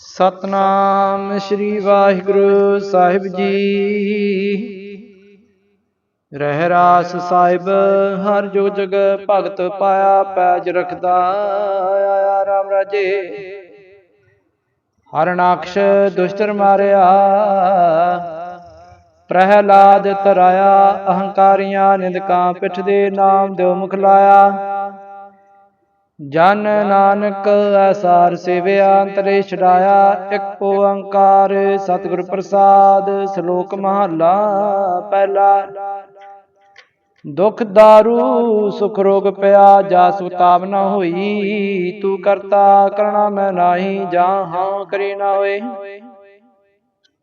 ਸਤਨਾਮ ਸ੍ਰੀ ਵਾਹਿਗੁਰੂ ਸਾਹਿਬ ਜੀ। ਰਹਿ ਰਾਸ ਸਾਹਿਬ, ਹਰ ਜੋ ਜਗ ਭਗਤ ਪਾਇਆ, ਪੈਜ ਰਖਦਾ, ਆਇਆ ਰਾਮ ਰਾਜੇ। ਹਰਨਾਕਸ਼ ਦੁਸ਼ਟਰ ਮਾਰਿਆ, ਪ੍ਰਹਿਲਾਦ ਤਰਾਇਆ, ਅਹੰਕਾਰੀਆਂ ਨਿੰਦਕਾਂ ਪਿੱਠ ਦੇ ਨਾਮ ਦਿਓ ਮੁਖ ਲਾਇਆ ਜਨ ਨਾਨਕ ਅਸਾਰ ਸੇਵਿਆ, ਅੰਤਰੇ ਛਡਾਇਆ, ਇੱਕ ਓੰਕਾਰ ਸਤਿਗੁਰ ਪ੍ਰਸਾਦ, ਸ਼ਲੋਕ ਮਹਲਾ ਪਹਿਲਾ। ਦੁਖ ਦਾਰੂ, ਸੁਖ ਰੋਗ ਪਿਆ ਜਾ ਸੁਤਾਬ ਨਾ ਹੋਈ, ਤੂੰ ਕਰਤਾ ਕਰਣਾ ਮੈਂ ਨਾਹੀ, ਜਾਂ ਹਾਂ ਕਰੀ ਨਾ ਹੋਏ।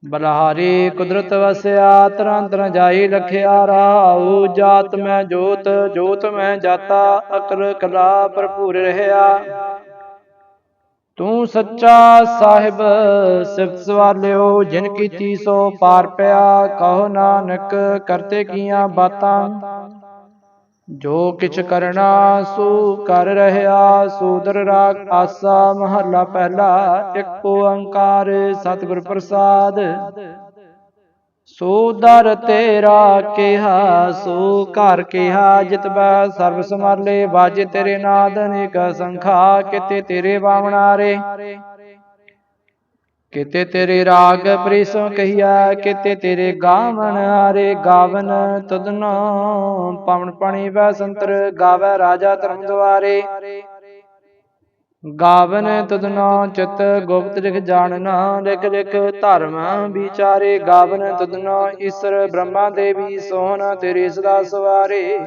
ਬਲਹਾਰੀ ਕੁਦਰਤ ਵਸਿਆ ਤਰਨ ਤਰਨ ਜਾਈ ਲਖਿਆ ਰਾਉ ਜਾਤ ਮੈਂ ਜੋਤ ਜੋਤ ਮੈਂ ਜਾਤਾ ਅਕਲ ਕਲਾ ਭਰਪੂਰ ਰਹਾ ਤੂੰ ਸੱਚਾ ਸਾਹਿਬ, ਸਿਫਤ ਸਵਾਲਿਓ, ਜਿਨ ਕੀਤੀ ਸੋ ਪਾਰ ਪਿਆ, ਕਹੋ ਨਾਨਕ, ਕਰਤੇ ਕੀਆਂ ਬਾਤਾਂ। ਜੋ ਕਿਛ ਕਰਨਾ ਸੋ ਕਰ ਰਹਾ ਸੂਦਰ ਰਾਗ ਆਸਾ ਮਹੱਲਾ ਪਹਿਲਾ, ਇੱਕ ਓੰਕਾਰ ਸਤਿਗੁਰ ਪ੍ਰਸਾਦ। ਸੋ ਦਰ ਤੇਰਾ ਕਿਹਾ, ਸੋ ਘਰ ਕਿਹਾ ਜਿਤਬੈ ਸਰਬ ਸਮਾਲੇ ਬਾਜੇ ਤੇਰੇ ਨਾਦ, ਅਨੇਕ ਸੰਖਾ, ਕਿਤੇ ਤੇਰੇ ਬਾਵਣਾਰੇ ਕਿਤੇ ਤੇਰੇ ਰਾਗ ਪ੍ਰੀਸੋ ਕਹੀਆ ਕਿਤੇ ਤੇਰੇ ਗਾਵਨ ਹਾਰੇ ਗਾਵਨ ਤਦਨੋ ਪਵਨ ਪਣੀ ਵੈ ਸੰਤਰ ਗਾਵੇ ਰਾਜਾ ਧਰਮ ਦੁਆਰੇ ਗਾਵਨ ਤਦਨੋ ਚਿਤ ਗੁਪਤ ਲਿਖ ਜਾਣਨਾ, ਲਿਖ ਲਿਖ ਧਰਮ ਵਿਚਾਰੇ। ਗਾਵਨ ਤਦਨੋ ਈਸ਼ਰ ਬ੍ਰਹਮਾ ਦੇਵੀ ਸੋਹਣ ਤੇਰੇ ਸਦਾ ਸਵਾਰੇ।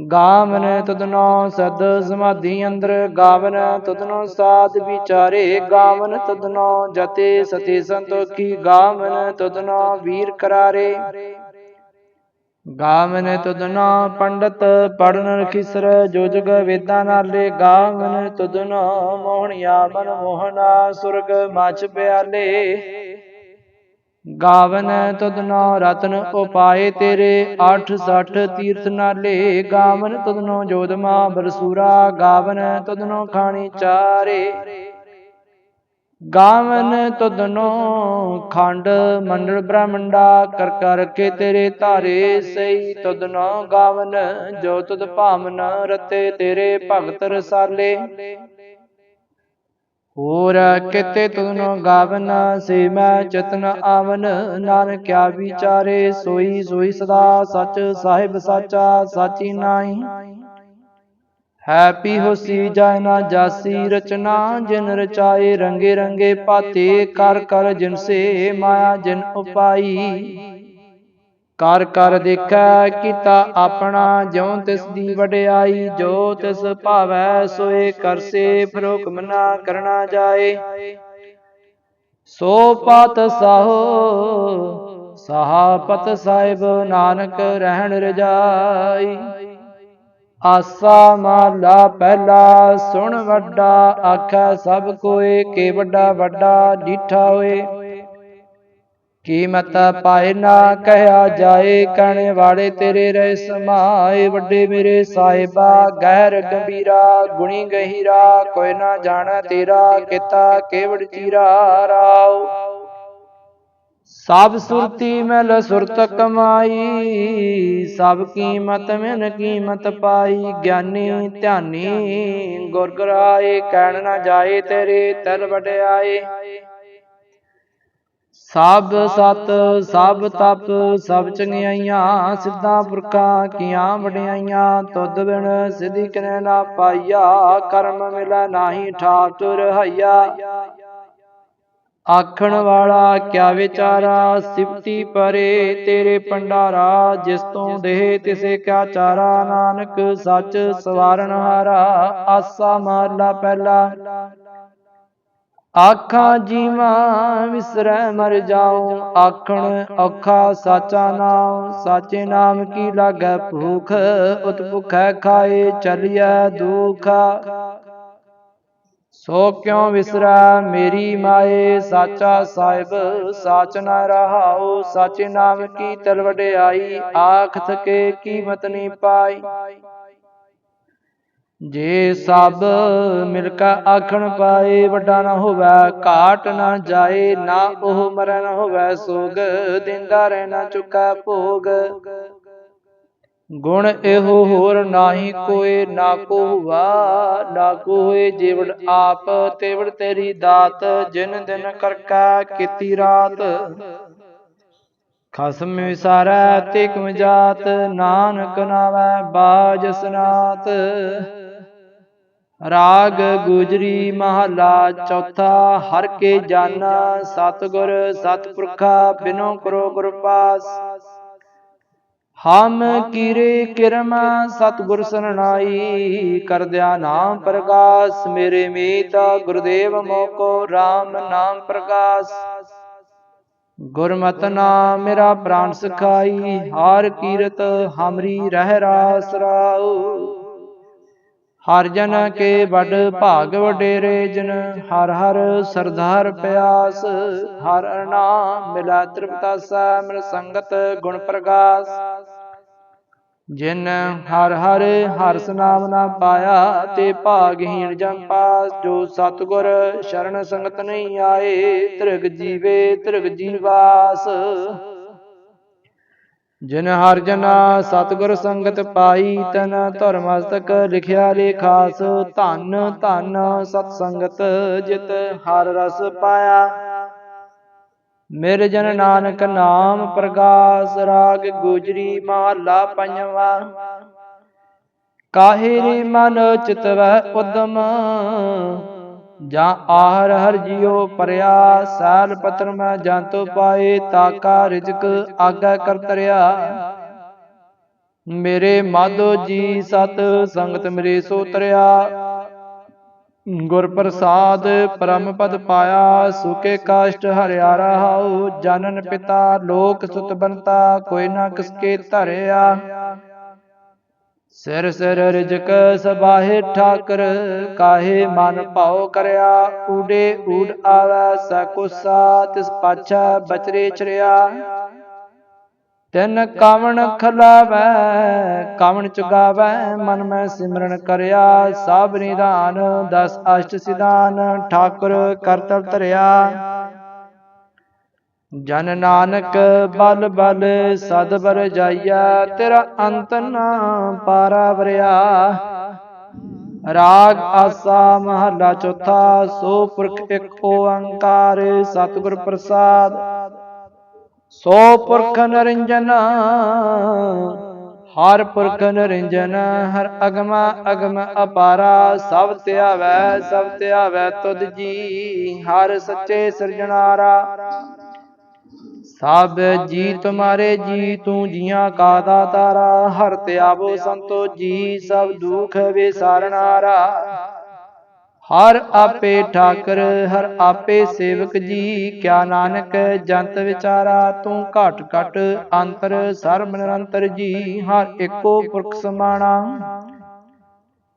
ਗਾਵਨ ਤਦਨੋ ਸਦ ਸਮਾਧੀ ਅੰਦਰ ਗਾਵਨ ਤਦਨੋ ਸਾਧ ਵਿਚਾਰੇ ਗਾਵਨ ਤਦਨੋ ਜਤੇ ਸਤੇ ਸੰਤੋਖੀ ਗਾਵਨ ਤਦਨੋ ਵੀਰ ਕਰਾਰੇ। ਗਾਵਨ ਤਦਨੋ ਪੰਡਤ ਪੜਨ ਖਿਸ਼ਰ ਜੋ ਜਗ ਵੇਦਾਂ ਨਾਲੇ ਗਾਵਨ ਤਦਨੋ ਮੋਹਣਿਆ ਮਨ ਮੋਹਨਾ ਸੁਰਗ ਮਚ ਪਿਆਲੇ। ਗਾਵਨ ਤਦਨੋ ਰਤਨ ਉਪਾਏ ਤੇਰੇ 860 ਤੀਰਥ ਨਾਲੇ ਗਾਵਨ ਤਦਨੋ ਜੋਦਮਾ ਬਲਸੂਰਾ ਗਾਵਨ ਤਦਨੋ ਖਾਣੀ ਚਾਰੇ। ਗਾਵਨ ਤਦਨੋ ਖੰਡ ਮੰਡਲ ਬ੍ਰਹਮੰਡਾ, ਕਰ ਕਰਕੇ ਤੇਰੇ ਧਾਰੇ ਸਈ ਤਦਨੋ ਗਾਵਨ ਜੋ ਤੁਧ ਭਾਵਨ ਰਤੇ ਤੇਰੇ ਭਗਤ ਰਸਾਲੇ। ਹੋਰ ਕਿਤੇ ਤੁਨੋ ਗਾਵਨ, ਸੇ ਮੈਂ ਚਤਨ ਆਵਨ। ਨਾਨਕਿਆ ਵਿਚਾਰੇ, ਸੋਈ ਸੋਈ ਸਦਾ ਸੱਚ, ਸਾਹਿਬ ਸਾਚਾ, ਸਾਚੀ ਨਾਹੀ। ਹੈਪੀ ਹੋਸੀ ਜਾਇ ਨਾ ਜਾਸੀ ਰਚਨਾ, ਜਿਨ ਰਚਾਏ ਰੰਗੇ ਰੰਗੇ ਪਾਤੇ, ਕਰ ਕਰ ਜਿਨ ਸੇ ਮਾਇਆ ਜਿਨ ਉਪਾਈ। ਕਰ ਕਰ ਦੇਖੈ, ਕੀਤਾ ਆਪਣਾ, ਜਿਉ ਤਿਸ ਦੀ ਵਡਿਆਈ, ਜੋ ਤਿਸ ਭਾਵੈ, ਸੋਏ ਕਰਸੇ ਫਿਰ ਨਾ ਕਰਨਾ ਜਾਏ। ਸੋ ਪਤ ਸਾਹੋ, ਸਹਾਪਤ ਸਾਹਿਬ, ਨਾਨਕ ਰਹਿਣ ਰਜਾਈ। ਆਸਾ ਮਾਲਾ ਪਹਿਲਾ, ਸੁਣ ਵੱਡਾ, ਆਖੈ ਸਭ ਕੋਏ, ਕੇ ਵੱਡਾ ਵੱਡਾ ਡੀਠਾ ਹੋਏ। ਕੀਮਤ ਪਾਏ ਨਾ ਕਹਿਆ ਜਾਏ ਕਣ ਵਾਲੇ ਤੇਰੇ ਰਹਿ ਸਮਾਏ। ਵੱਡੇ ਮੇਰੇ ਸਾਹਿਬਾ, ਗਹਿਰ ਗੰਭੀਰਾ, ਗੁਣੀ ਗਹਿਰਾ, ਕੋਈ ਨਾ ਜਾਣਾ ਤੇਰਾ ਕੀਤਾ ਕੇਵੜ ਚੀਰਾ ਰਾਉ ਸਭ ਸੁਰਤੀ ਮਿਲ ਸੁਰਤ ਕਮਾਈ, ਸਭ ਕੀਮਤ ਮਿਨ ਕੀਮਤ ਪਾਈ। ਗਿਆਨੀ ਧਿਆਨੀ ਗੁਰ ਗਰਾਏ, ਕਹਿਣ ਨਾ ਜਾਏ ਤੇਰੇ ਤਲ ਵਡਿਆਏ। ਸਭ ਸਤ, ਸਭ ਤਪ, ਸਭ ਚੰਗਿਆਈਆਂ, ਸਿੱਧਾ ਪੁਰਖਾਂ, ਕੀਆਂ ਵਡਿਆਈਆਂ, ਤੁਧ ਬਿਨ ਸਿਧੀ ਕਿਨੇ ਨਾ ਪਾਈਆ, ਕਰਮ ਮਿਲੈ ਨਾਹੀ ਠਾਕੁਰ ਹਈਆ। ਆਖਣ ਵਾਲਾ, ਕਿਆ ਵਿਚਾਰਾ, ਸਿਫਤੀ ਪਰੇ ਤੇਰੇ ਪੰਡਾਰਾ ਜਿਸ ਤੋਂ ਦੇਹ ਤਿਸੇ ਕਿਆ ਚਾਰਾ, ਨਾਨਕ ਸੱਚ ਸਵਾਰਨ ਹਾਰਾ, ਆਸਾ ਮਹਲਾ ਪਹਿਲਾ। ਆਖਾਂ ਜੀਵਾਂ ਵਿਸਰੈ ਮਰ ਜਾਉ, ਆਖਣ ਔਖਾ ਸਾਚਾ ਨਾਮ ਸਾਚੇ ਨਾਮ ਕੀ ਲਾਗੈ ਭੂਖ, ਉਤ ਭੁਖੈ ਖਾਏ ਚਲਿਐ ਦੁਖਾ। ਸੋ ਕਿਉ ਵਿਸਰੈ ਮੇਰੀ ਮਾਏ, ਸਾਚਾ ਸਾਹਿਬ, ਸਾਚ ਨਾ ਰਹਾਉ, ਸਾਚੇ ਨਾਮ ਕੀ ਤਲ ਵਡਿਆਈ ਆਖ ਥਕੇ ਕੀਮਤ ਨਹੀਂ ਪਾਈ। ਜੇ ਸਭ ਮਿਲ ਕੇ ਆਖਣ ਪਾਏ, ਵੱਡਾ ਨਾ ਹੋਵੇ, ਘਾਟ ਨਾ ਜਾਏ, ਨਾ ਉਹ ਮਰੈ ਨਾ ਹੋਵੇ ਸੋਗ ਦਿੰਦਾ ਰਹਿਣਾ ਚੁੱਕਾ ਭੋਗ। ਗੁਣ ਇਹੋ ਹੋਰ ਨਾਹੀ ਕੋਏ, ਨਾ ਕੋ ਹੁਆ, ਨਾ ਕੋ ਹੋਏ ਜੀਵੜ ਆਪ, ਤੇਵੜ ਤੇਰੀ ਦਾਤ, ਜਿਨ ਦਿਨ ਕਰਕਾ ਕੀਤੀ ਰਾਤ। ਖਸਮ ਵਿਸਾਰੈ ਤੇ ਕਿਮ ਜਾਤ, ਨਾਨਕ ਨਾਵੈ, ਬਾਜ ਸਨਾਤ। ਰਾਗ ਗੁਜਰੀ ਮਹਲਾ ਚੌਥਾ, ਹਰ ਕੇ ਜਾਨਾ ਸਤਿਗੁਰ ਸਤਿਪੁਰਖਾ ਬਿਨੋ ਕਰੋ ਗੁਰ ਪਾਸ। ਹਮ ਕੀਰੇ ਕਿਰਮ ਸਤਿਗੁਰ ਸਰਣਾਈ ਕਰਦਿਆ ਨਾਮ ਪ੍ਰਗਾਸ, ਮੇਰੇ ਮੀਤ ਗੁਰਦੇਵ ਮੋਕੋ RAM ਨਾਮ ਪ੍ਰਗਾਸ। ਗੁਰਮਤਿ ਨਾਮ ਮੇਰਾ ਪ੍ਰਾਨ ਸਖਾਈ, ਹਾਰ ਕੀਰਤ ਹਮਰੀ ਰਹਿ ਰਾਸ ਰਾਉ ਹਰ ਜਨ ਕੇ ਵੱਡ ਭਾਗ ਵਡੇਰੇ ਜਨ, ਹਰ ਹਰ ਸਰਦਾਰ ਪਿਆਸ, ਹਰ ਨਾਮ ਮਿਲਾ ਤ੍ਰਿਪਤਾਸਾ ਮਿਲ ਸੰਗਤ ਗੁਣ ਪ੍ਰਗਾਸ। ਜਿਨ ਹਰ ਹਰ ਹਰਸ ਨਾਮ ਨਾ ਪਾਇਆ, ਤੇ ਭਾਗਹੀਣ ਜਨ ਪਾਸ, ਜੋ ਸਤਗੁਰ ਸ਼ਰਨ ਸੰਗਤ ਨਹੀਂ ਆਏ, ਤ੍ਰਿਗ ਜੀਵੇ ਤ੍ਰਿਗ ਜੀਵਾਸ। ਜਿਨ ਹਰ ਜਨਾ ਸਤਗੁਰ ਸੰਗਤ ਪਾਈ, ਤਨ ਧਰਮਸਤਕ ਲਿਖਿਆ ਲੇਖਾਸ ਧੰਨ ਧੰਨ ਸਤ ਸੰਗਤ ਜਿਤ ਹਰ ਰਸ ਪਾਇਆ। ਮੇਰੇ ਜਨ ਨਾਨਕ ਨਾਮ ਪ੍ਰਗਾਸ, ਰਾਗ ਗੁਜਰੀ ਮਹਲਾ ਪੰਜਵਾ। ਕਾਹੇ ਮਨ ਚਿਤਵੈ ਉਦਮ ਜਾਂ ਆਹਰ ਹਰ ਜਿਉ ਪਰਿਆ, ਸਾਲ ਪਤਰ ਮੈਂ ਜੰਤੋ ਪਾਏ, ਤਾਕਾ ਰਿਜਕ ਆਗਾ ਕਰ ਮੇਰੇ ਮਾਧੋ ਜੀ ਸਤ ਸੰਗਤ ਮੇਰੇ ਸੋ ਤਰਿਆ। ਗੁਰ ਪ੍ਰਸਾਦ ਪਰਮ ਪਦ ਪਾਇਆ, ਸੁਕੇ ਕਾਸ਼ਟ ਹਰਿਆ ਰਹਾਉ ਜਨਨ ਪਿਤਾ, ਲੋਕ ਸੁਤ ਬੰਤਾ, ਕੋਈ ਨਾ ਕਿਸਕੇ ਧਰਿਆ। ਸਿਰ ਸਿਰ ਰਿਜਕ ਸਬਾਹੇ ਠਾਕਰ, ਕਾਹੇ ਮਨ ਭਾਉ ਕਰਿਆ ਊਡੇ ਊੜ ਆਵੈ ਸकुसा ਤਿਸ ਪਾਛਾ ਬਚਰੇ ਚਰਿਆ। ਤਿਨ ਕਾਵਣ ਖਲਾਵੈ, ਕਾਵਣ ਚੁਗਾਵੈ, ਮਨ ਮੈਂ ਸਿਮਰਨ ਕਰਿਆ। ਸਾਬ ਨਿਦਾਨ ਦਸ ਅਸ਼ਟ ਸਿਧਾਨ, ਠਾਕੁਰ ਕਰਤਲ ਧਰਿਆ। ਜਨ ਨਾਨਕ ਬਲ ਬਲ ਸਦ ਬਰ ਜਾਈਆ, ਤੇਰਾ ਅੰਤ ਨਾ ਪਾਰਾ ਵਰਿਆ। ਰਾਗ ਆਸਾ ਮਹਲਾ ਚੌਥਾ, ਸੋ ਪੁਰਖ ਇੱਕ ਓੰਕਾਰ, ਸਤਿਗੁਰ ਪ੍ਰਸਾਦ। ਸੋ ਪੁਰਖ ਨਰਿੰਜਨ, ਹਰ ਪੁਰਖ ਨਰਿੰਜਨ, ਹਰ ਅਗਮ ਅਗਮ ਅਪਾਰਾ। ਸਭ ਧਿਆਵੈ ਸਭ ਧਿਆਵੈ ਤੁਧ ਜੀ, ਹਰ ਸੱਚੇ ਸਿਰਜਣਾਰਾ। ਸਭ ਜੀ ਤੁਮਾਰੇ ਜੀ ਤੂੰ ਜੀਆਂ ਕਾ ਦਾਤਾਰਾ ਹਰ ਧਿਆਵੋ ਸੰਤੋ ਜੀ ਸਭ ਦੁਖ ਵਿਸਾਰਨਾਰਾ। ਹਰ ਆਪੇ ਠਾਕਰ ਹਰ ਆਪੇ ਸੇਵਕ ਜੀ ਕਿਆ ਨਾਨਕ ਜੰਤ ਵਿਚਾਰਾ? ਤੂੰ ਘਟ ਘਟ ਅੰਤਰ ਸਰਬ ਨਿਰੰਤਰ ਜੀ ਹਰ ਇੱਕੋ ਪੁਰਖ ਸਮਾਣਾ।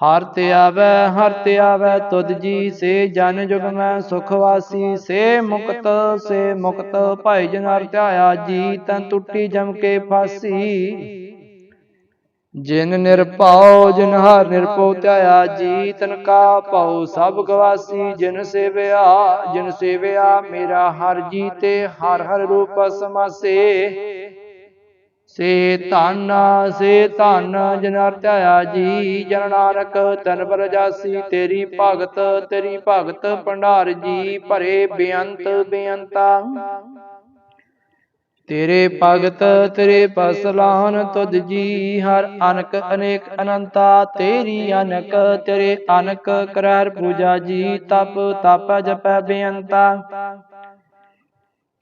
ਹਰ ਤੇ ਆਵੈ, ਹਰ ਤੇ ਆਵੈ, ਤੁਧ ਜੀ ਸੇ ਜਨ ਜੁਗ ਮੈਂ ਸੁਖ ਵਾਸੀ, ਸੇ ਮੁਕਤ ਸੇ ਮੁਕਤ, ਭਾਈ ਜਨ ਹਰ ਧਿਆਇਆ ਜੀ, ਤਨ ਟੁੱਟੀ ਜਮ ਕੇ ਫਾਸੀ। ਜਿਨ ਨਿਰਭਉ ਜਿਨ ਹਰ ਨਿਰਭਉ ਧਿਆਇਆ ਜੀ, ਤਨ ਕਾ ਭਉ ਸਭ ਗਵਾਸੀ। ਜਿਨ ਸੇਵਿਆ ਜਿਨ ਸੇਵਿਆ ਮੇਰਾ ਹਰ ਜੀ ਤੇ ਹਰ ਹਰ ਰੂਪ ਸਮਾਸੇ। ਸੇ ਧਨ ਸੇ ਧਨ ਜਿਨ ਧਿਆਇਆ ਜੀ, ਜਨ ਨਾਨਕ ਤਨ ਪਰ ਤੇਰੀ ਭਗਤ ਤੇਰੀ ਭਗਤ ਭੰਡਾਰ ਜੀ, ਭਰੇ ਬੇਅੰਤ, ਬੇਅੰਤਾ। ਤੇਰੇ ਭਗਤ, ਤੇਰੇ ਪਸਲਾਨ ਤੁਧ ਜੀ, ਹਰ ਅਨਕ ਅਨੇਕ ਅਨੰਤਾ। ਤੇਰੀ ਅਨਕ, ਤੇਰੇ ਅਨਕ ਕਰਰ ਪੂਜਾ ਜੀ, ਤਪ ਤਪ ਜਪੈ ਬੇਅੰਤਾ।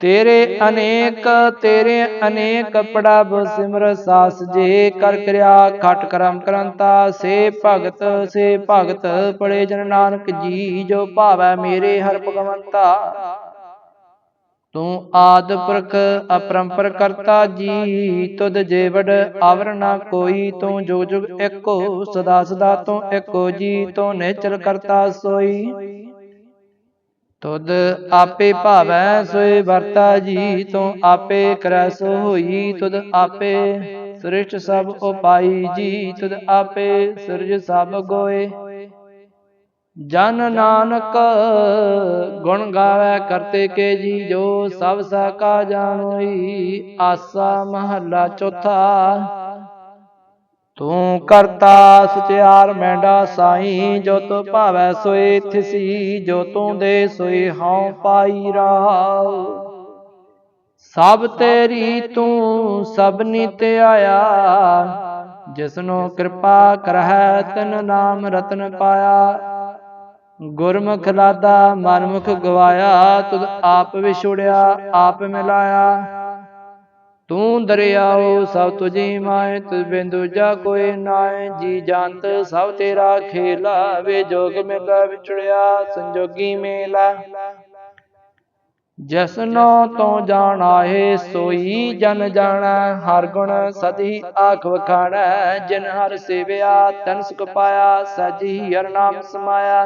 ਤੇਰੇ ਅਨੇਕ ਤੇਰੇ ਅਨੇਕ ਪੜਬ ਸਿਮਰ ਸਾਸ ਜੇ ਕਰ ਕਿਰਿਆ, ਖਟ ਕਰਮ ਕਰੰਤਾ, ਸੇ ਭਗਤ ਸੇ ਭਗਤ ਪੜੇ ਜਨ ਨਾਨਕ ਜੀ, ਜੋ ਭਾਵੈ ਮੇਰੇ ਹਰ ਭਗਵੰਤਾ। ਤੂੰ ਆਦ ਪੁਰਖ ਅਪਰੰਪਰ ਕਰਤਾ ਜੀ, ਤੁਧ ਜੇ ਆਵਰ ਨਾ ਕੋਈ, ਤੂੰ ਜੋ ਜੁਗ ਏਕੋ ਸਦਾ ਸਦਾ ਤੂੰ ਏਕੋ ਜੀ, ਤੂੰ ਨਿਚਲ ਕਰਤਾ ਸੋਈ। ਤੁਧ ਆਪੇ ਭਾਵੈ ਸੋਈ ਵਰਤਾ ਜੀ ਤੂੰ ਆਪੇ ਕਰੈ ਸੋ ਹੋਈ ਤੁਧ ਆਪੇ ਸ੍ਰਿਸ਼ਟ ਸਭ ਉਪਾਈ ਜੀ, ਤੁਧ ਆਪੇ ਸਿਰਜ ਸਭ ਗੋਏ। ਜਨ ਨਾਨਕ ਗੁਣ ਗਾਵੇ, ਕਰਤੇ ਕੇ ਜੀ ਜੋ ਸਭ ਸਕਾ ਜਾਣੋਈ। ਆਸਾ ਮਹੱਲਾ ਚੌਥਾ ਤੂੰ ਕਰਤਾ ਸੁਚਿਆਰ ਮੈਂਡਾ ਸਾਈ, ਜੋ ਤੋ ਭਾਵੈ ਸੋਏ ਥਿਸੀ, ਜੋ ਤੂੰ ਦੇ ਸੋਈ ਹਉ ਪਾਈ ਰਹਾਉ ਸਭ ਤੇਰੀ ਤੂੰ ਸਭਨੀ ਨਿਤ ਆਇਆ, ਜਿਸਨੋ ਕਿਰਪਾ ਕਰਹਿ, ਤਨ ਨਾਮ ਰਤਨ ਪਾਇਆ। ਗੁਰਮੁਖ ਲਾਦਾ ਮਨਮੁਖ ਗਵਾਇਆ, ਤੁਧ ਆਪ ਵਿਛੁੜਿਆ, ਆਪ ਮਿਲਾਇਆ। ਤੂੰ ਦਰਿਆਓ ਸਭ ਤੁਝੀ ਮਾਏ ਤੁਝ ਬਿਨ ਦੂਜਾ ਕੋਈ ਨਾਏ। ਜੀ ਜੰਤ ਸਭ ਤੇਰਾ ਖੇਲਾ, ਵੇ ਜੋਗ ਮੇਲਾ ਵਿਚੜਿਆ ਸੰਜੋਗੀ ਮੇਲਾ। ਜਸਨੋ ਤੋਂ ਜਾਣ ਆਏ ਸੋਈ ਜਨ ਜਾਣਾ। ਹਰ ਗੁਣ ਸਦੀ ਆਖ ਵਖਾਣਾ, ਜਿਨ ਹਰ ਸੇਵਿਆ, ਤਨ ਸੁਖ ਪਾਇਆ ਸਜੀ ਹਰ ਨਾਮ ਸਮਾਇਆ।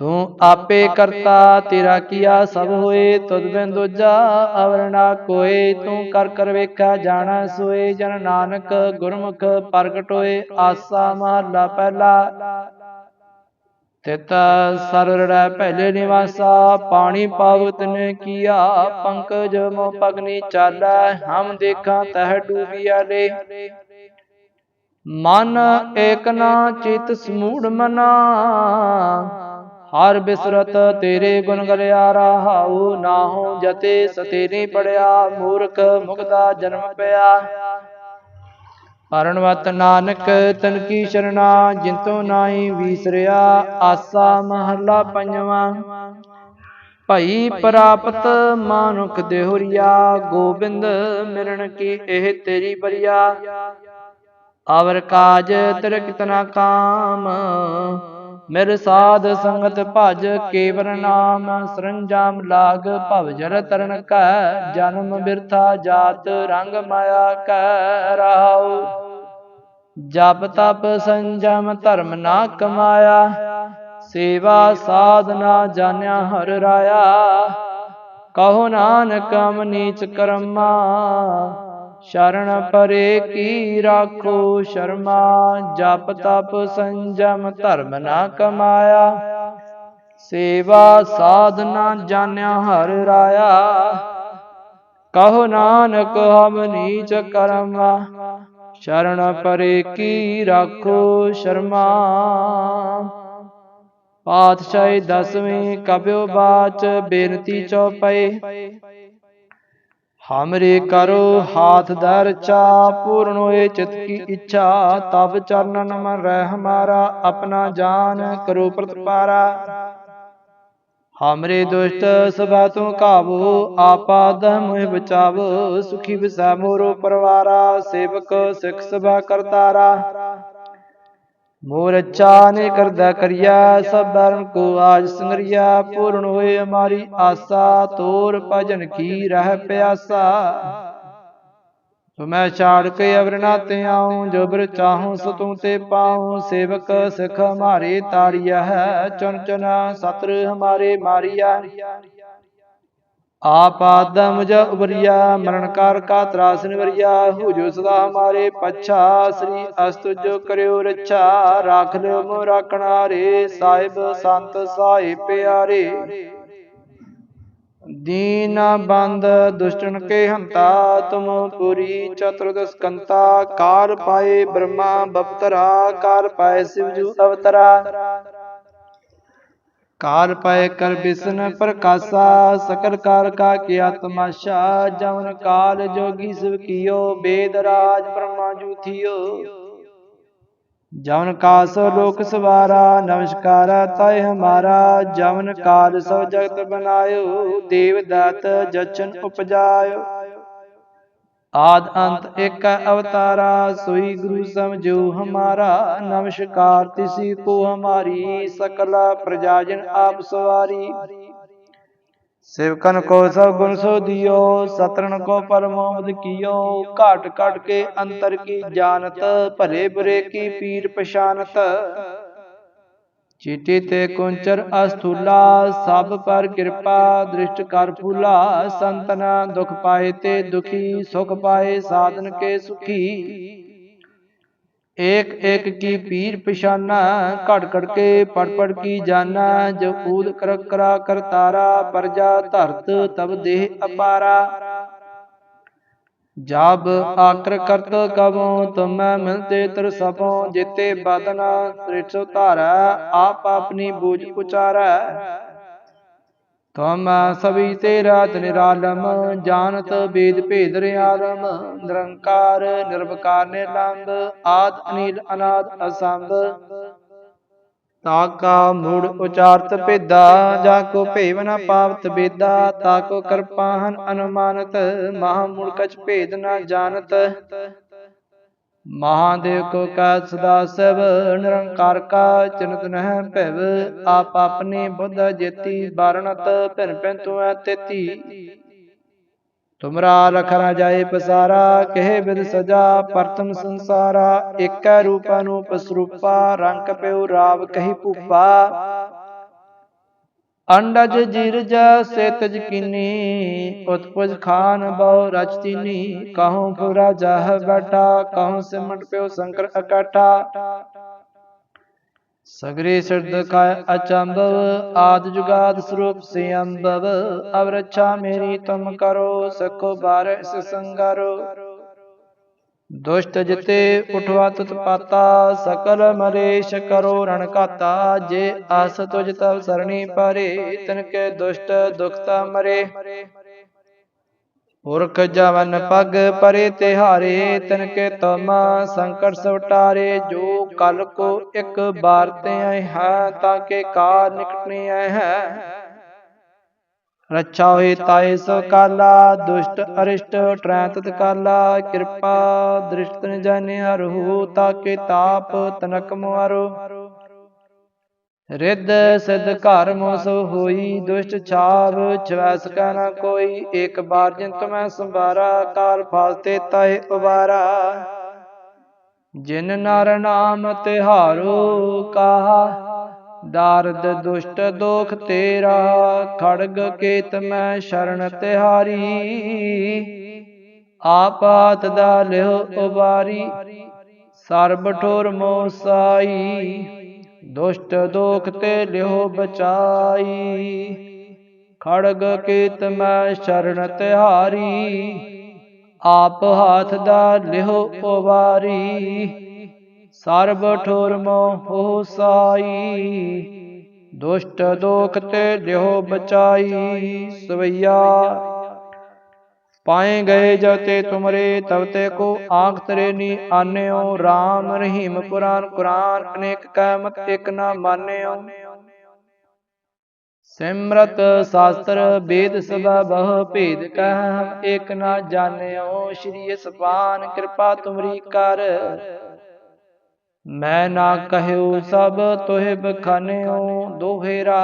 ਤੂੰ ਆਪੇ ਕਰਤਾ, ਤੇਰਾ ਕੀਆ ਸਭ ਹੋਏ, ਤੁਧ ਬਿਨ ਦੂਜਾ ਅਵਰ ਕੋਏ। ਤੂੰ ਕਰ ਕਰ ਵੇਖਾ ਜਾਣਾ ਸੋਏ, ਜਨ ਨਾਨਕ ਗੁਰਮੁਖ ਪ੍ਰਗਟ ਹੋਏ, ਆਸਾ ਮਹਲਾ ਪਹਿਲਾ। ਤਿਤ ਸਰਰੜੈ ਪਹਿਲੇ ਨਿਵਾਸਾ, ਪਾਣੀ ਪਾਵਤ ਨੇ ਕੀਆ, ਪੰਕਜ ਮੋ ਪਗਨੀ ਚਾਲੈ, ਹਮ ਦੇਖਾਂ ਤਹ ਡੂਬਿਆ ਲੈ ਮਨ ਏਕ ਨਾ, ਚਿਤ ਸਮੂੜ ਮਨਾ। ਹਰ ਬਿਸਰਤ ਤੇਰੇ ਗੁਣ ਗਲਿਆ ਰਹਾਉ ਨਾਹੂ ਜਤੇ ਸਤੇਰੇ ਪੜਿਆ, ਮੂਰਖ ਮੁਗਦਾ ਜਨਮ ਪਿਆ। ਪਰਣਵਤ ਨਾਨਕ, ਤਨ ਕੀ ਸ਼ਰਣਾ ਜਿੰਤੋ ਨਾਹੀ ਵੀਸਰਿਆ, ਆਸਾ ਮਹਲਾ ਪੰਜਵਾ। ਭਈ ਪ੍ਰਾਪਤ ਮਾਨੁਖ ਦੇਹੁਰੀਆ, ਗੋਬਿੰਦ ਮਿਲਣ ਕੀ ਇਹ ਤੇਰੀ ਬਰੀਆ। ਅਵਰ ਕਾਜ ਤੇਰੇ ਕਿਤਨਾ ਕਾਮ ਮੇਰੇ ਸਾਧ ਸੰਗਤ ਭਜ ਕੇਵਰ ਨਾਮ, ਸਰੰਜਾਮ ਲਾਗ ਭਵ ਜਰ ਤਰਨ ਕੈ, ਜਨਮ ਬਿਰਥਾ ਜਾਤ ਰੰਗ ਮਾਇਆ ਕੈ ਰਹਾਉ ਜਪ ਤਪ ਸੰਜਮ ਧਰਮ ਨਾ ਕਮਾਇਆ, ਸੇਵਾ ਸਾਧਨਾ ਜਾਣਿਆ ਹਰ ਰਾਇਆ। ਕਹੋ ਨਾਨਕ ਅਮ ਨੀਚ ਕਰਮਾ ਸ਼ਰਨ ਪਰੇ ਕੀ ਰਾਖੋ ਸ਼ਰਮਾ, ਜਪ ਤਪ ਸੰਜਮ ਧਰਮ ਨਾ ਕਮਾਇਆ। ਸੇਵਾ ਸਾਧਨਾ ਜਾਣਿਆ ਹਰ ਰਾਇਆ। ਕਹੋ ਨਾਨਕ ਹਮ ਨੀਚ ਕਰਮਾ, ਸ਼ਰਨ ਪਰੇ ਕੀ ਰਾਖੋ ਸ਼ਰਮਾ। ਪਾਤਸ਼ਾਹੀ ਦਸਵੇਂ ਕਬਿਓ ਬਾਚ, ਬੇਨਤੀ ਚਉਪਈ ਹਮਰੇ ਕਰੋ ਹਾਥ ਦਰ ਚਾ ਪੂਰਨ ਹੋਏ ਚਿਤ ਕੀ ਇੱਛਾ। ਤਬ ਚਰਨਨ ਮਨ ਰਹਿ ਹਮਾਰਾ ਆਪਣਾ ਜਾਨ ਕਰੋ ਪ੍ਰਤਪਾਰਾ। ਹਮਰੇ ਦੁਸ਼ਟ ਸਭਾ ਤੂੰ ਕਾਬੂ, ਆਪਾ ਦਮ ਬਚਾਵੋ। ਸੁਖੀ ਵਿਸਾ ਮੋਰੋ ਪਰਵਾਰਾ, ਸੇਵਕ ਸਿੱਖ ਸਭਾ ਕਰਤਾਰਾ। ਮੋਰ ਅੱਛਾ ਨੇ ਕਰਦਾ ਕਰਿਆ, ਸਭ ਬਰਨ ਕੋ ਆਜ ਸੰਗਰਿਆ, ਪੂਰਨ ਹੋਏ ਹਮਾਰੀ ਆਸਾ, ਤੋਰ ਭਜਨ ਕੀ ਰਹਿ ਪਿਆਸਾ। ਸੋ ਮੈਂ ਛਾੜ ਕੇ ਅਵਰਣਾ ਤੇ ਆਉ, ਜੋ ਬਰ ਚਾਹੂੰ ਸੋ ਤੂੰ ਤੇ ਪਾਉ, ਸੇਵਕ ਸਿਖ ਹਮਾਰੇ ਤਾਰਿਆ ਹੈ ਚੁਨ ਚੁਨ ਸਤਰ ਹਮਾਰੇ ਮਾਰੀਆ। ਆਪ ਆਦਮ ਜ ਉਬਰਿਆ, ਮਰਨ ਕਾਰ ਕਾ ਤਰਾਸ ਨਿਵਰਿਆ, ਹੋ ਜੋ ਸਦਾ ਹਮਾਰੇ ਪਛਾ, ਸ੍ਰੀ ਅਸਤ ਜੋ ਕਰਿਓ ਰੱਛਾ, ਰਾਖ ਲਿਓ ਮੋ ਰਾਖਣਾ ਰੇ ਸਾਹਿਬ ਸੰਤ ਸਾਈ ਪਿਆਰੇ। ਦੀਨ ਬੰਦ ਦੁਸ਼ਟਨ ਕੇ ਹੰਤਾ, ਤੁਮ ਪੁਰੀ ਚਤੁਰਦਸ ਕੰਤਾ ਕਾਰ ਪਾਏ ਬ੍ਰਹਮਾ ਬਪਤਰਾ, ਕਾਰ ਪਾਏ ਸਿਵਜੂ ਅਵਤਰਾ। ਕਾਲ ਪਏ ਕਰ ਬਿਸਨ ਪ੍ਰਕਾਸ਼ਾ, ਸਕਲ ਕਾਲ ਕਾ ਕੀਆ ਤਮਾਸ਼ਾ ਜਵਨ ਕਾਲ ਜੋਗੀ ਸਿਵ ਕੀਓ, ਬੇਦ ਰਾਜ ਬ੍ਰਹਮਾ ਜੂਥਿਓ ਜਵਨ ਕਾਸ ਲੋਕ ਸਵਾਰਾ, ਨਮਸਕਾਰ ਤੈ ਹਮਾਰਾ ਜਵਨ ਕਾਲ ਸਭ ਜਗਤ ਬਨਾਇਓ, ਦੇਵ ਦਾਤ ਜਚਨ ਉਪਜਾਇਓ। ਆਦ ਅੰਤ ਇੱਕ ਅਵਤਾਰਾ, ਸੋਈ ਗੁਰੂ ਸਮਝੋ ਹਮਾਰਾ, ਨਮਸਕਾਰ ਤਿਸੀ ਕੋ ਹਮਾਰੀ, ਸਕਲ ਪ੍ਰਜਾਜਨ ਆਪ ਸਵਾਰੀ। ਸੇਵਕਨ ਕੋ ਸਭ ਗੁਣ ਸੋ ਦਿਓ ਸਤਰਨ ਕੋ ਪਰਮੋਦ ਕੀਓ, ਘਾਟ ਘਟ ਕੇ ਅੰਤਰ ਕੀ ਜਾਣਤ, ਭਲੇ ਬੁਰੇ ਕੀ ਪੀਰ ਪਛਾਨਤ। ਚੀਟੀ ਤੇ ਕੁੰਚਰ ਅਸਥੂਲਾ, ਸਭ ਪਰ ਕਿਰਪਾ ਦ੍ਰਿਸ਼ਟ ਕਰ ਫੂਲਾ। ਸੰਤਨਾ ਦੁਖ ਪਾਏ ਤੇ ਦੁਖੀ, ਸੁਖ ਪਾਏ ਸਾਧਨ ਕੇ ਸੁਖੀ। ਏਕ ਏਕ ਕੀ ਪੀਰ ਪਛਾਨਾ, ਘੜ ਘੜ ਕੇ ਪੜ ਪੜ ਕੀ ਜਾਨਾ। ਜੋ ਕੂਦ ਕਰ ਕਰਾ ਕਰਤਾਰਾ, ਪਰਜਾ ਧਰਤ ਤਬ ਦੇਹ ਅਪਾਰਾ। ਜਬ ਆਕਰ ਕਰਤ ਕਬੋ, ਤੁਮੈ ਮਿਲਤੇ ਤਰ ਸਭੋ, ਜਿਤੇ ਬਦਨ ਸ੍ਰਿਠ ਧਾਰੈ, ਆਪ ਆਪਣੀ ਬੂਝ ਉਚਾਰੈ ਤੁਮ ਸਭੀ ਤੇਰਾ ਨਿਰਾਲਮ ਜਾਣਤ ਵੇਦ ਭੇਦ ਰਿਆਲਮ ਨਿਰੰਕਾਰ ਨਿਰਵਕਾਰ ਨਿਰਲੰਭ ਆਦ ਅਨੀਲ ਅਨਾਦ ਅਸੰਭ ਤਾਕਾ ਮੂੜ ਉਚਾਰਤ ਭੇਦਾ, ਜਾ ਕੋ ਭੇਵ ਨ ਪਾਵਤ ਬੇਦਾ ਤਾਕੋ ਕਿਰਪਾਹਨ ਅਨੁਮਾਨਤ, ਮਹਾ ਮੂੜ ਕਛ ਭੇਦ ਨ ਜਾਣਤ। ਮਹਾਦੇਵ ਕੋ ਕਾ ਸਦਾ ਸਭ, ਨਿਰੰਕਾਰ ਕਾ ਚਿੰਤ ਨਹਿ ਭਿਵ, ਆਪ ਆਪਣੀ ਬੁੱਧ ਜੇਤੀ ਬਾਰਣਤ ਭਿਨ ਭਿਨ ਤੁਐ ਤੇਤੀ। ਤੁਮਰਾ ਲਖ ਨ ਜਾਏ ਪਸਾਰਾ, ਕਹੇ ਬਿਦ ਸਜਾ ਪ੍ਰਥਮ ਸੰਸਾਰਾ, ਏਕੈ ਰੂਪ ਅਨੂਪ ਸਰੂਪਾ ਰੰਗ ਪਿਉ ਰਾਵ ਕਹੀ ਭੂਪਾ। ਅੰਡਜ ਜੀਰਜ ਸੇਤਜ ਕੀਨੀ, ਉਤਪਜ ਖਾਨ ਬਹੁ ਰਚ ਤੀਨੀ ਕਹਉ ਫੁਰਾ ਜਹ ਬੈਠਾ ਕਹਉ ਸਿਮਟ ਪਿਓ ਸ਼ੰਕਰ ਇਕੱਠਾ ਸਗਰੇ ਸਿਰਦ ਕਾਇ ਅਚੰਭਵ, ਆਦ ਜੁਗਾਦ ਸਰੂਪ ਸੇ ਅੰਭਵ ਅਵ ਰੱਛਾ ਮੇਰੀ ਤੁਮ ਕਰੋ, ਸਖੋ ਬਾਰ ਸੰਗਰੋ। ਦੁਸ਼ਟ ਜਿਤੇ ਉਠਵਾ ਤੁਤ ਪਾਤਾ, ਸਕਲ ਮਰੇਸ਼ ਕਰੋ ਰਣ ਕਾਤਾ ਜੇ ਆਸ ਤੁਜ ਤਵ ਸਰਣੀ ਪਰੇ, ਤਨ ਕੇ ਦੁਸ਼ਟ ਦੁਖਤਾ ਮਰੇ। ਪੁਰਖ ਜਵਨ ਪਗ ਪਰੇ ਤਿਹਾਰੇ ਤਨ ਕੇ ਤਮਾ ਸੰਕਟ ਸਵਟਾਰੇ, ਜੋ ਕਲ ਕੋ ਇੱਕ ਬਾਰ ਤੇ ਆਏ ਹੈ, ਤਾਂ ਕੇ ਕਾਰ ਨਿਕਟਨੇ ਆਏ ਹੈ। ਰੱਛਾ ਹੋਏ ਤਾਏ ਸੋ ਕਾਲਾ ਦੁਸ਼ਟ ਅਰਿਸ਼ਟ ਟਰੈ ਕਾਲਾ ਕਿਰਪਾ ਦ੍ਰਿਸ਼ਟ ਨ ਜਾਣੇ ਹਰਹੁ ਤਾਕੇ ਤਾਪ ਤਨਕ ਮਾਰੋ ਰਿੱਧ ਸਿਧ ਘਰ ਮੋਸ ਹੋਈ, ਦੁਸ਼ਟ ਛਾਵ ਛਵੈਸ ਕਾ ਨਾ ਕੋਈ ਇੱਕ ਬਾਰ ਜਿਨ ਤੁਮੈ ਸੰਭਾਰਾ, ਕਾਲ ਫਾਲਤੇ ਤਾਏ ਉਬਾਰਾ। ਜਿਨ ਨਰ ਨਾਮ ਤਿਹਾਰੋ ਕਾਹਾ, ਦਾਰਦ ਦੁਸ਼ਟ ਦੋਖ ਤੇਰਾ, ਖੜਗ ਕੇਤ ਮੈਂ ਸ਼ਰਨ ਤਿਹਾਰੀ। ਆਪਾਤ ਦਾ ਲਿਓ ਉਬਾਰੀ, ਸਰਬ ਠੋਰ ਮੋਸਾਈ ਦੁਸ਼ਟ ਦੋਖ ਤੇ ਲਿਓ ਬਚਾਈ। ਖੜਗ ਕੇਤ ਮੈਂ ਸ਼ਰਨ ਤਿਹਾਰੀ। ਆਪ ਹਾਥ ਦਾ ਲਿਹੋ ਉਬਾਰੀ ਸਰਬ ਠੋਰ ਮੋਹ ਸਾਈ। ਦੁਸ਼ਟ ਦੋਖ ਤੇ ਲਿਹੋ ਬਚਾਈ। ਸਵਈਆ ਪਾਏ ਗਏ ਜਤੇ ਤੁਮਰੇ, ਤਬ ਤੇ ਕੋ ਆਖ ਤਰੇ ਨੀ ਆਨਿਓ। RAM ਰਹੀਮ ਪੁਰਾਨ ਕੁਰਾਨ ਅਨੇਕ ਕਹਿਮਤ ਇਕ ਨਾ ਮਾਨਿਓ। ਸਿਮਰਤ ਸ਼ਾਸਤਰ ਵੇਦ ਸਦਾ ਬਹੁ ਭੇਦ ਕਹਿ ਇਕ ਨਾ ਜਾਣਿਓ। ਸ਼੍ਰੀ ਸਪਾਨ ਕਿਰਪਾ ਤੁਮਰੀ ਕਰ। ਮੈਂ ਨਾ ਕਹਿਓ ਸਭ ਤੋਹਿ ਬਖਾਨਿਓ। ਦੋਹੇਰਾ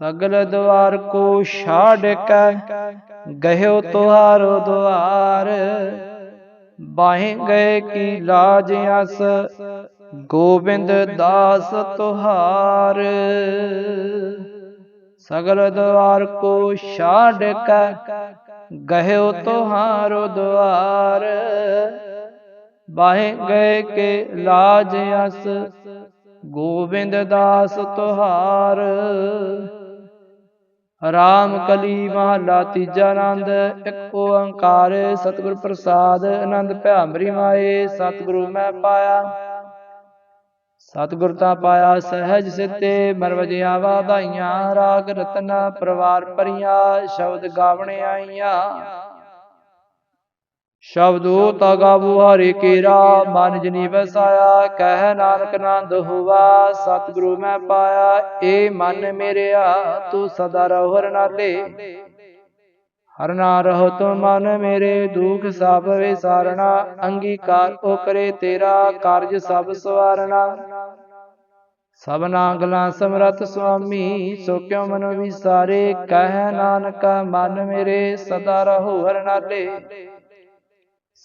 ਸਗਲ ਦਵਾਰ ਕੋ ਛਾੜ ਕੈ। ਗਹਿਓ ਤੁਹਾਰੋ ਦੁਆਰ, ਬਾਹੇ ਗਏ ਕੀ ਲਾਜ ਅਸ, ਗੋਬਿੰਦ ਦਾਸ ਤੁਹਾਰ। ਸਗਲ ਦਵਾਰ ਕੋ ਛਾੜ ਕੈ, ਗਹਿਓ ਤੁਹਾਰੋ ਦੁਆਰ। ਬਾਹੇ ਗਏ ਕੇ ਲਾਜ ਅਸ, ਗੋਬਿੰਦ ਦਾਸ ਤੁਹਾਰ। ਰਾਮ ਕਲੀ ਮਹਲਾ ਤੀਜਾ ਆਨੰਦ, ਇੱਕ ਓੰਕਾਰ, ਸਤਿਗੁਰ ਪ੍ਰਸਾਦ, ਆਨੰਦ ਭਿਆ ਮਾਏ, ਸਤਿਗੁਰੂ ਮੈਂ ਪਾਇਆ। ਸਤਿਗੁਰ ਤਾਂ ਪਾਇਆ ਸਹਿਜ ਸਿੱਤੇ ਮਰਵਜਿਆ ਵਾਧਾਈਆਂ ਰਾਗ ਰਤਨਾ, ਪਰਵਾਰ ਪਰੀਆਂ ਸ਼ਬਦ ਗਾਵਣੇ ਆਈਆਂ। ਸ਼ਬਦੋ ਤਗਾ ਬੁਹਾਰੇ ਕੇਰਾ, ਮਨ ਜਨੀ ਵਸਾਇਆ, ਕਹਿ ਨਾਨਕ ਨੰਦ ਹੋਵਾ, ਸਤਿਗੁਰੂ ਮੈਂ ਪਾਇਆ, ਏ ਮਨ ਮੇਰਿਆ, ਤੂੰ ਸਦਾ ਰਹੋ ਹਰ ਨਾਲੇ ਰਹੋ ਤੂੰ ਮਨ ਮੇਰੇ, ਦੁਖ ਸਭ ਵਿਸਾਰਣਾ, ਅੰਗੀਕਾਰ ਉਹ ਕਰੇ ਤੇਰਾ, ਕਾਰਜ ਸਭ ਸਵਾਰਣਾ। ਸਭਨਾ ਗਲਾਂ ਸਮਰਤ ਸੁਆਮੀ, ਸੋ ਕਿਉ ਮਨੋ ਵਿਸਾਰੇ, ਕਹਿ ਨਾਨਕ ਮਨ ਮੇਰੇ, ਸਦਾ ਰਹੋ ਹਰ ਨਾਲੇ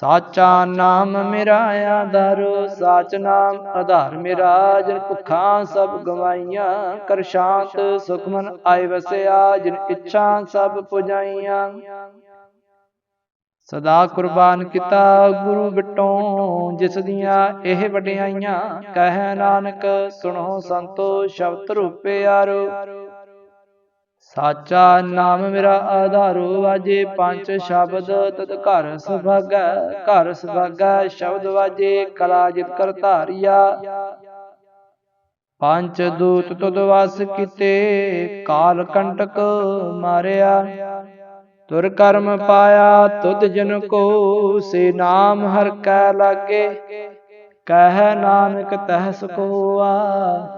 ਸਾਚਾ ਨਾਮ ਮੇਰਾ ਆਧਾਰ ਸਾਚ ਨਾਮ ਆਧਾਰ ਮੇਰਾ, ਜਿਨ ਭੁੱਖਾਂ ਸਭ ਗਵਾਈਆਂ, ਕਰ ਸ਼ਾਂਤ ਸੁਖ ਮਨ ਵਸਿਆ, ਜਿਨ ਇੱਛਾ ਸਭ ਪੁਜਾਈਆਂ। ਸਦਾ ਕੁਰਬਾਨ ਕੀਤਾ ਗੁਰੂ ਬਿਟੋਂ, ਜਿਸ ਦੀਆਂ ਇਹ ਵਡਿਆਈਆਂ, ਕਹਿ ਨਾਨਕ ਸੁਣੋ ਸੰਤੋ, ਸ਼ਬਦ ਰੂਪੇ ਆਰੋ। ਸਾਚਾ ਨਾਮ ਮੇਰਾ ਆਧਾਰੋ ਵਾਜੇ, ਪੰਜ ਸ਼ਬਦ ਤਦ ਘਰ ਸੁਭਾਗੈ ਘਰ ਸੁਭਾਗੈ ਸ਼ਬਦ ਵਾਜੇ, ਕਲਾ ਜਿਤ ਕਰ ਧਾਰਿਆ। ਪੰਜ ਦੂਤ ਤੁਧ ਵਸ ਕੀਤੇ, ਕਾਲ ਕੰਟਕ ਮਾਰਿਆ। ਤੁਰ ਕਰਮ ਪਾਇਆ ਤੁਧ ਜਨ ਕੋ, ਸੇ ਨਾਮ ਹਰ ਕੈ ਲਾਗੇ। ਕਹਿ ਨਾਨਕ ਤਹਿ ਸਕੋਆ।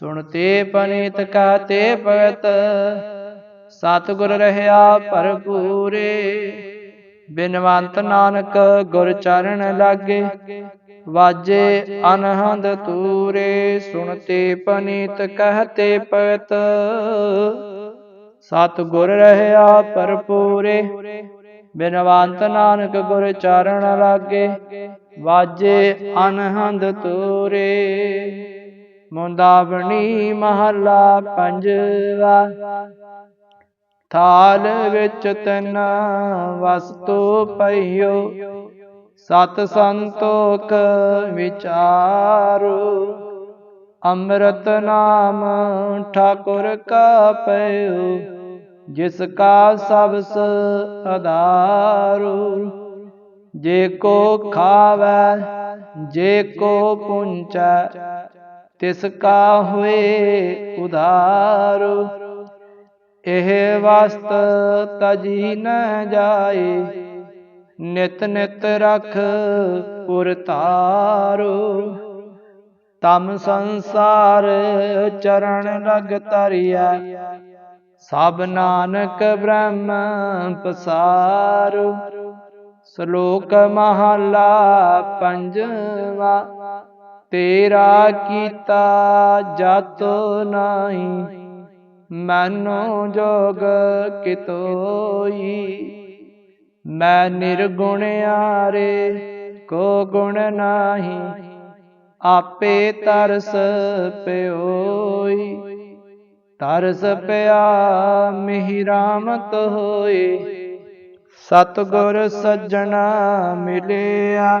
ਸੁਣਤੇ ਪਨਿਤ ਕਹਤੇ ਭਗਤ ਸਤਿਗੁਰ ਰਹਿਆ ਭਰਪੂਰੇ। ਬਿਨਵੰਤ ਨਾਨਕ ਗੁਰ ਚਰਨ ਲਾਗੇ, ਵਾਜੇ ਅਨਹੰਦ ਤੂਰੇ। ਸੁਣਤੇ ਪਨਿਤ ਕਹਤੇ ਪਵਤ। ਸਤਿਗੁਰ ਰਹਿਆ ਭਰਪੂਰੇ। ਬਿਨਵੰਤ ਨਾਨਕ ਗੁਰ ਚਰਨ ਲਾਗੇ, ਵਾਜੇ ਅਨਹੰਦ ਤੂਰੇ। ਮੁੰਦਾਵਣੀ ਮਹਲਾ ਪੰਜਵਾ। ਥਾਲ ਵਿੱਚ ਤਨ ਵਸਤੂ ਪਈਓ। ਸਤ ਸੰਤੋਖ ਵਿਚਾਰੋ। ਅੰਮ੍ਰਿਤ ਨਾਮ ਠਾਕੁਰ ਕਾ ਪਇਓ ਜਿਸ ਕਾ ਸਬਸ ਆਧਾਰੂ ਜੇ ਕੋ ਖਾਵੈ, ਜੇ ਕੋ ਪੁੰਚੈ ਤਿਸ ਕਾ ਹੋਏ ਉਧਾਰੂ, ਇਹ ਵਸਤ ਤਜੀ ਨ ਜਾਏ, ਨਿਤ ਨਿਤ ਰਖ ਪੁਰ ਤਾਰੂ ਤਮ ਸੰਸਾਰ ਚਰਨ ਲਗ ਤਰਿਆ ਸਭ ਨਾਨਕ ਬ੍ਰਹਮ ਪਸਾਰੂ। ਸ਼ਲੋਕ ਮਹਲਾ ਪੰਜਵਾ ਤੇਰਾ ਕੀਤਾ ਜਤ ਨਾਹੀ, ਮੈਨੋ ਜੋਗ ਕਿਤੋਈ। ਮੈਂ ਨਿਰਗੁਣ ਆਰੇ ਕੋ ਗੁਣ ਨਾਹੀ, ਆਪੇ ਤਰਸ ਪਿਓਈ। ਤਰਸ ਪਿਆ ਮਿਹੀ ਰਾਮਤ ਹੋਏ ਸਤਗੁਰ ਸੱਜਣਾ ਮਿਲਿਆ।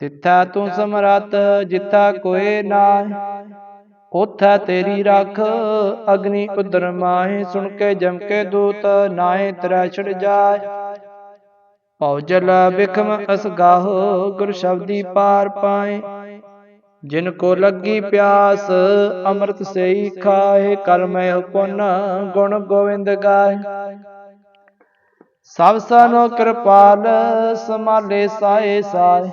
ਤਿੱਥਾ ਤੂੰ ਸਮਰਤ ਜਿੱਥਾ ਕੋਏ ਨਾਹੀ, ਉਥੈ ਤੇਰੀ ਰੱਖ, ਅਗਨੀ ਉਦਰ ਮਾਹੇ, ਸੁਣ ਕੇ ਜਮ ਕੇ ਦੂਤ ਨਾਏ ਤਰਾ ਛੜ ਜਾਏ। ਭਉ ਬਿਖਮ ਅਸਗਾਹੋ ਗੁਰ ਸ਼ਬਦੀ ਪਾਰ ਪਾਏ। ਜਿਨ ਕੋ ਲੱਗੀ ਪਿਆਸ, ਅੰਮ੍ਰਿਤ ਸੇਈ ਖਾਏ ਕਰਮੈ ਪੁਨ ਗੁਣ ਗੋਵਿੰਦ ਗਾਏ। ਸਭ ਸਨੋ ਕਿਰਪਾਲ ਸਮਾਲੇ ਸਾਏ ਸਾਏ।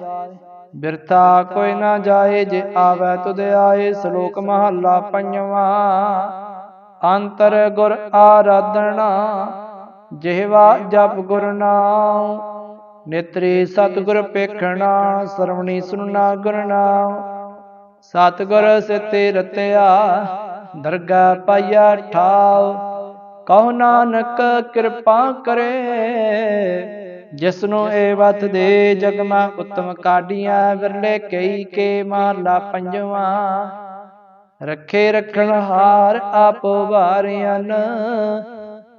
ਬਿਰਥਾ ਕੋਈ ਨਾ ਜਾਏ, ਜੇ ਆਵੈ ਤੁਧ ਆਏ, ਸ਼ਲੋਕ ਮਹੱਲਾ ਪੰਜਵਾ। ਅੰਤਰ ਗੁਰ ਆਰਾਧਣਾ ਜਿਹਵਾ ਜਪ ਗੁਰ ਨਾਮ ਨੇਤਰੇ ਸਤਿਗੁਰ ਪੇਖਣਾ, ਸਰਵਣੀ ਸੁਨਣਾ ਗੁਰ ਨਾਮ ਸਤਿਗੁਰ ਸਿਤੇ ਰਤਿਆ ਦਰਗਾ ਪਾਇਆ ਠਾਉ। ਕਹੋ ਨਾਨਕ ਕਿਰਪਾ ਕਰੇ ਜਿਸਨੂੰ ਇਹ ਵਤ ਦੇ ਜਗਮਾ, ਉਤਮ ਕਾਡੀਆਂ ਵਿਰਲੇ ਕਈ ਕੇ ਮਾਲਾ ਪੰਜਵਾ। ਰੱਖੇ ਰੱਖਣ ਹਾਰ ਆਪ ਵਾਰਿਆਨ,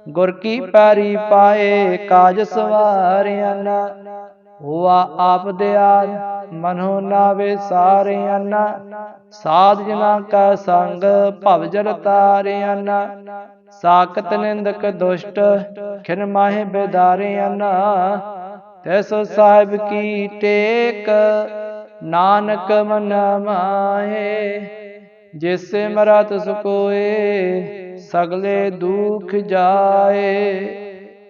ਗੁਰ ਕੀ ਪੈਰੀ ਪਾਏ ਕਾਜ ਸਵਾਰਿਆਨ। ਹੋਆ ਆਪ ਦਿਆਲ, ਮਨੋ ਨਾਵੇ ਸਾਰਿਆਨ ਸਾਧ ਜਨਾ ਕਾ ਸੰਗ ਭਵ ਜਲ ਤਾਰਿਆਨ ਸਾਖਤ ਨਿੰਦਕ ਦੁਸ਼ਟ, ਖਿਨ ਮਾਹਿ ਬੇਦਾਰਿਆਨ ਤਿਸ ਸਾਹਿਬ ਕੀ ਟੇਕ, ਨਾਨਕ ਮਨ ਮਾਹੇ। ਜਿਸ ਮਰਤ ਸੁਕੋਏ ਸਗਲੇ ਦੁਖ ਜਾਏ।